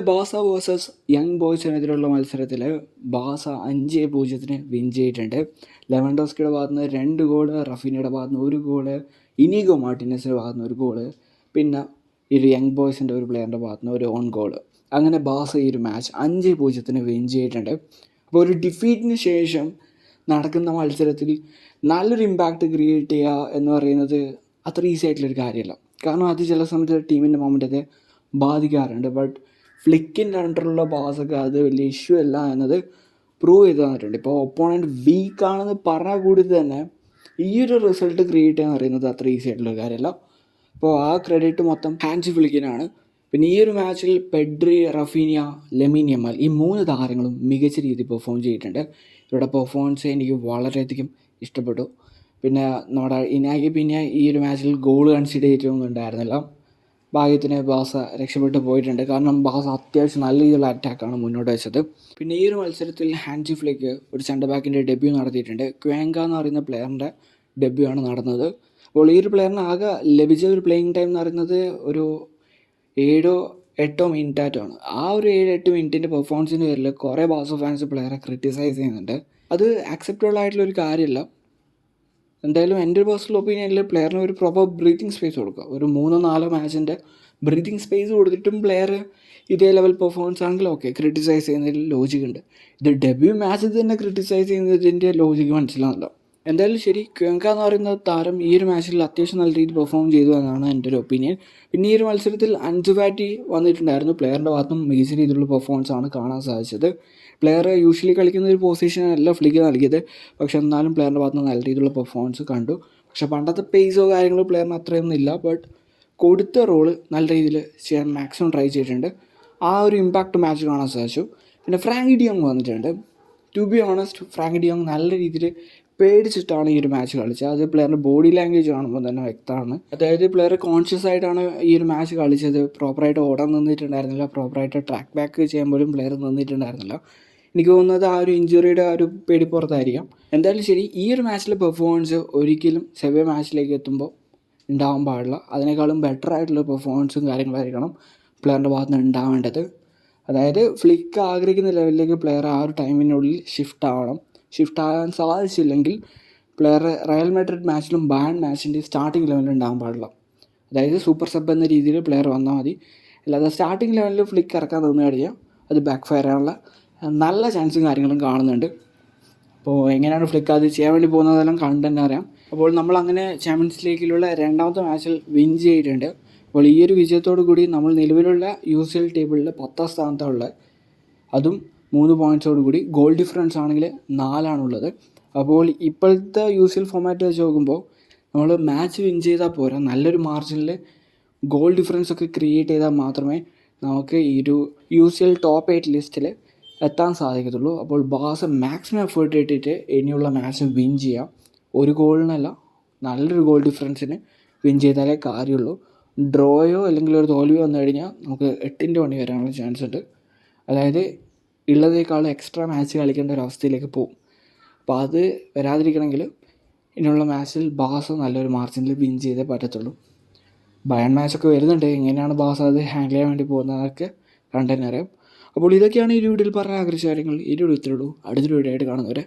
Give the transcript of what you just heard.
ബാസ versus young ബോയ്സിനെതിരെയുള്ള മത്സരത്തിൽ ബാസ അഞ്ച് പൂജ്യത്തിന് വിൻ ചെയ്തിട്ടുണ്ട്. ലെവൻഡോസ്കിയുടെ ഭാഗത്ത് നിന്ന് രണ്ട് ഗോൾ റഫീനയുടെ ഭാഗത്ത് നിന്ന് ഒരു ഗോൾ ഇനീഗോ മാർട്ടിനസിന്റെ ഭാഗത്ത് നിന്ന് ഒരു ഗോൾ പിന്നെ ഒരു യങ് ബോയ്സിന്റെ ഒരു പ്ലെയറിന്റെ ഭാഗത്ത് നിന്ന് ഒരു ഓൺ ഗോൾ അങ്ങനെ ബാസ ഈ ഒരു മാച്ച് അഞ്ച് പൂജ്യത്തിന് വിൻ ചെയ്തിട്ടുണ്ട്. അപ്പോൾ ഒരു ഡിഫീറ്റിന് ശേഷം നടക്കുന്ന മത്സരത്തിൽ നല്ലൊരു ഇമ്പാക്റ്റ് ക്രിയേറ്റ് ചെയ്യുക എന്ന് പറയുന്നത് അത്ര ഈസി ആയിട്ടുള്ളൊരു കാര്യമല്ല. കാരണം അത് ചില സമയത്ത് ടീമിന്റെ മൊമെന്റത്തെ ബാധിക്കാറുണ്ട്. ബട്ട് ഫ്ലിക്കിന്റെ അണ്ടറിലുള്ള പാസൊക്കെ അത് വലിയ ഇഷ്യൂ അല്ല എന്നത് പ്രൂവ് ചെയ്ത് തന്നിട്ടുണ്ട്. ഇപ്പോൾ ഒപ്പോണന്റ് വീക്കാണെന്ന് പറഞ്ഞാൽ കൂടി തന്നെ ഈ ഒരു റിസൾട്ട് ക്രിയേറ്റ് ചെയ്യാൻ അറിയുന്നത് അത്ര ഈസി ആയിട്ടുള്ള കാര്യമല്ല. അപ്പോൾ ആ ക്രെഡിറ്റ് മൊത്തം ഹാൻസ് ഫ്ലിക്കിനാണ് പിന്നെ ഈ ഒരു മാച്ചിൽ പെഡ്രി റഫീനിയ ലെമിൻ ഈ മൂന്ന് താരങ്ങളും മികച്ച രീതിയിൽ പെർഫോം ചെയ്തിട്ടുണ്ട്. ഇവരുടെ പെർഫോമൻസ് എനിക്ക് വളരെയധികം ഇഷ്ടപ്പെട്ടു. പിന്നെ നമ്മുടെ ഇനാഗി പിന്നെ ഈ ഒരു മാച്ചിൽ ഗോൾ കൺസിഡർ ചെയ്തിട്ടൊന്നും ഉണ്ടായിരുന്നില്ല. ഭാഗ്യത്തിന് ബാസ രക്ഷപ്പെട്ടു പോയിട്ടുണ്ട്. കാരണം ബാസ അത്യാവശ്യം നല്ല രീതിയിലുള്ള അറ്റാക്കാണ് മുന്നോട്ട് വെച്ചത്. പിന്നെ ഈ ഒരു മത്സരത്തിൽ ഹാൻസി ഫ്ലിക്ക് ഒരു സെന്റർ ബാക്കിന്റെ ഡെബ്യൂ നടത്തിയിട്ടുണ്ട്. ക്വാങ്ക എന്ന് പറയുന്ന പ്ലെയറിന്റെ ഡെബ്യൂ ആണ് നടന്നത്. അപ്പോൾ ഈ ഒരു പ്ലെയറിന് ആകെ ലഭിച്ച ഒരു പ്ലേയിങ് ടൈം എന്ന് പറയുന്നത് ഒരു ഏഴോ എട്ടോ മിനിറ്റാറ്റമാണ് ആ ഒരു ഏഴ് എട്ട് മിനിറ്റിന്റെ പെർഫോമൻസിന്റെ പേരിൽ കുറേ ബാസോ ഫാൻസ് പ്ലെയറെ ക്രിറ്റിസൈസ് ചെയ്യുന്നുണ്ട്. അത് ആക്സെപ്റ്റബിൾ ആയിട്ടുള്ള ഒരു കാര്യമല്ല. എന്തായാലും എന്റെ ഒരു പേഴ്സണൽ ഒപ്പീനിയനിൽ പ്ലെയറിന് ഒരു പ്രോപ്പർ ബ്രീത്തിങ് സ്പേസ് കൊടുക്കുക ഒരു മൂന്നോ നാലോ മാച്ചിന്റെ ബ്രീത്തിങ് സ്പേസ് കൊടുത്തിട്ടും പ്ലെയർ ഇതേ ലെവൽ പെർഫോമൻസ് ആണെങ്കിൽ ഓക്കെ ക്രിട്ടിസൈസ് ചെയ്യുന്നതിൽ ലോജിക് ഉണ്ട്. ഇത് ഡെബ്യൂ മാച്ചിൽ തന്നെ ക്രിട്ടിസൈസ് ചെയ്യുന്നതിന്റെ ലോജിക് മനസ്സിലാവുന്നുണ്ടോ എന്തായാലും ശരി ക്വങ്ക എന്ന് പറയുന്ന താരം ഈ ഒരു മാച്ചിൽ അത്യാവശ്യം നല്ല രീതിയിൽ പെർഫോം ചെയ്തു എന്നാണ് എന്റെ ഒരു ഒപ്പീനിയൻ പിന്നെ ഈ ഒരു മത്സരത്തിൽ അഞ്ചു ബാറ്റി വന്നിട്ടുണ്ടായിരുന്നു. പ്ലെയറിന്റെ ഭാഗത്തും മികച്ച രീതിയിലുള്ള പെർഫോമൻസ് ആണ് കാണാൻ സാധിച്ചത്. പ്ലെയർ യൂഷ്വലി കളിക്കുന്ന ഒരു പൊസിഷൻ അല്ല ഫ്ലിക്ക് നൽകിയത്. പക്ഷെ എന്നാലും പ്ലെയറിന്റെ ഭാഗത്ത് നല്ല രീതിയിലുള്ള പെർഫോമൻസ് കണ്ടു. പക്ഷെ പണ്ടത്തെ പേസോ കാര്യങ്ങളോ പ്ലെയറിന് അത്രയൊന്നും ഇല്ല. ബട്ട് കൊടുത്ത റോൾ നല്ല രീതിയിൽ ചെയ്യാൻ മാക്സിമം ട്രൈ ചെയ്തിട്ടുണ്ട്. ആ ഒരു ഇമ്പാക്റ്റ് മാച്ച് കാണാൻ സാധിച്ചു. പിന്നെ ഫ്രാങ്ക് ഡിയോങ് വന്നിട്ടുണ്ട്. To be honest Frank de Jong നല്ല രീതിയിൽ പേടിച്ചിട്ടാണ് ഈ ഒരു മാച്ച് കളിച്ചത്. അത് പ്ലെയറിന്റെ ബോഡി ലാംഗ്വേജ് കാണുമ്പോൾ തന്നെ വ്യക്തമാണ്. അതായത് പ്ലെയർ കോൺഷ്യസ് ആയിട്ടാണ് ഈ ഒരു മാച്ച് കളിച്ചത്. പ്രോപ്പറായിട്ട് ഓടാൻ നിന്നിട്ടുണ്ടായിരുന്നില്ല. പ്രോപ്പറായിട്ട് ട്രാക്ക് ബാക്ക് ചെയ്യാൻ പോലും പ്ലെയർ നിന്നിട്ടുണ്ടായിരുന്നില്ല. എനിക്ക് തോന്നുന്നത് ആ ഒരു ഇഞ്ചുറിയുടെ ആ ഒരു പേടി പുറത്തായിരിക്കാം. എന്തായാലും ശരി ഈ ഒരു മാച്ചിലെ പെർഫോമൻസ് ഒരിക്കലും സെവ മാച്ചിലേക്ക് എത്തുമ്പോൾ ഉണ്ടാവാൻ പാടില്ല. അതിനേക്കാളും ബെറ്റർ ആയിട്ടുള്ള പെർഫോമൻസും കാര്യങ്ങളായിരിക്കണം പ്ലെയറിന്റെ ഭാഗത്ത് നിന്ന് ഉണ്ടാവേണ്ടത്. അതായത് ഫ്ലിക്ക് ആഗ്രഹിക്കുന്ന ലെവലിലേക്ക് പ്ലെയർ ആ ഒരു ടൈമിനുള്ളിൽ ഷിഫ്റ്റ് ആവണം. ഷിഫ്റ്റ് ആകാൻ സാധിച്ചില്ലെങ്കിൽ പ്ലെയർ റയൽ മെഡ്രിഡ് മാച്ചിലും ബാൻ മാച്ചിന്റെ സ്റ്റാർട്ടിംഗ് ലെവലിൽ ഉണ്ടാകാൻ പാടില്ല. അതായത് സൂപ്പർ സബ് എന്ന രീതിയിൽ പ്ലെയർ വന്നാൽ മതി. അല്ലാതെ സ്റ്റാർട്ടിംഗ് ലെവലിൽ ഫ്ലിക്ക് ഇറക്കാൻ നിന്ന് കഴിഞ്ഞാൽ അത് ബാക്ക് ഫയർ ആകാനുള്ള നല്ല ചാൻസും കാര്യങ്ങളും കാണുന്നുണ്ട്. അപ്പോൾ എങ്ങനെയാണ് ഫ്ലിക്ക് അത് ചെയ്യാൻ വേണ്ടി പോകുന്നതെല്ലാം കണ്ടെന്ന് അറിയാം. അപ്പോൾ നമ്മൾ അങ്ങനെ ചാമ്പ്യൻസ് ലീഗിലുള്ള രണ്ടാമത്തെ മാച്ചിൽ വിൻ ചെയ്തിട്ടുണ്ട്. അപ്പോൾ ഈ ഒരു വിജയത്തോടു കൂടി നമ്മൾ നിലവിലുള്ള യു സി എൽ ടേബിളിൽ പത്താം സ്ഥാനത്താണുള്ളത് അതും മൂന്ന് പോയിന്റ്സോട് കൂടി ഗോൾ ഡിഫറൻസ് ആണെങ്കിൽ നാലാണുള്ളത് അപ്പോൾ ഇപ്പോഴത്തെ യു സി എൽ ഫോമാറ്റ് വെച്ച് നോക്കുമ്പോൾ നമ്മൾ മാച്ച് വിൻ ചെയ്താൽ പോരാ. നല്ലൊരു മാർജിനിൽ ഗോൾ ഡിഫറൻസ് ഒക്കെ ക്രിയേറ്റ് ചെയ്താൽ മാത്രമേ നമുക്ക് ഈ ഒരു U C L top eight ലിസ്റ്റിൽ എത്താൻ സാധിക്കത്തുള്ളൂ. അപ്പോൾ ബാസ് മാക്സിമം എഫേർട്ട് ഇട്ടിട്ട് ഇനിയുള്ള മാച്ച് വിൻ ചെയ്യാം. ഒരു ഗോളിനല്ല നല്ലൊരു ഗോൾ ഡിഫറൻസിന് വിൻ ചെയ്താലേ കാര്യമുള്ളൂ. ഡ്രോയോ അല്ലെങ്കിൽ ഒരു തോൽവിയോ വന്നു കഴിഞ്ഞാൽ നമുക്ക് എട്ടിന്റെ പണി വരാനുള്ള ചാൻസ് ഉണ്ട്. അതായത് ഉള്ളതേക്കാൾ എക്സ്ട്രാ മാച്ച് കളിക്കേണ്ട ഒരു അവസ്ഥയിലേക്ക് പോകും. അപ്പോൾ അത് വരാതിരിക്കണമെങ്കിൽ ഇനിയുള്ള മാച്ചിൽ ബാസ് നല്ലൊരു മാർജിനിൽ വിൻ ചെയ്തേ പറ്റത്തുള്ളൂ. ബയൺ മാച്ചൊക്കെ വരുന്നുണ്ട്. എങ്ങനെയാണ് ബാസ് അത് ഹാൻഡിൽ ചെയ്യാൻ വേണ്ടി പോകുന്നതൊക്കെ കണ്ടു തന്നെ അറിയാം. അപ്പോൾ ഇതൊക്കെയാണ് ഈ വീഡിയോയിൽ പറയാൻ ആഗ്രഹിച്ച കാര്യങ്ങൾ. ഈ വീഡിയോ ഇത്രയുള്ളൂ അടുത്തൊരു വീഡിയോ ആയിട്ട് കാണുന്നവരെ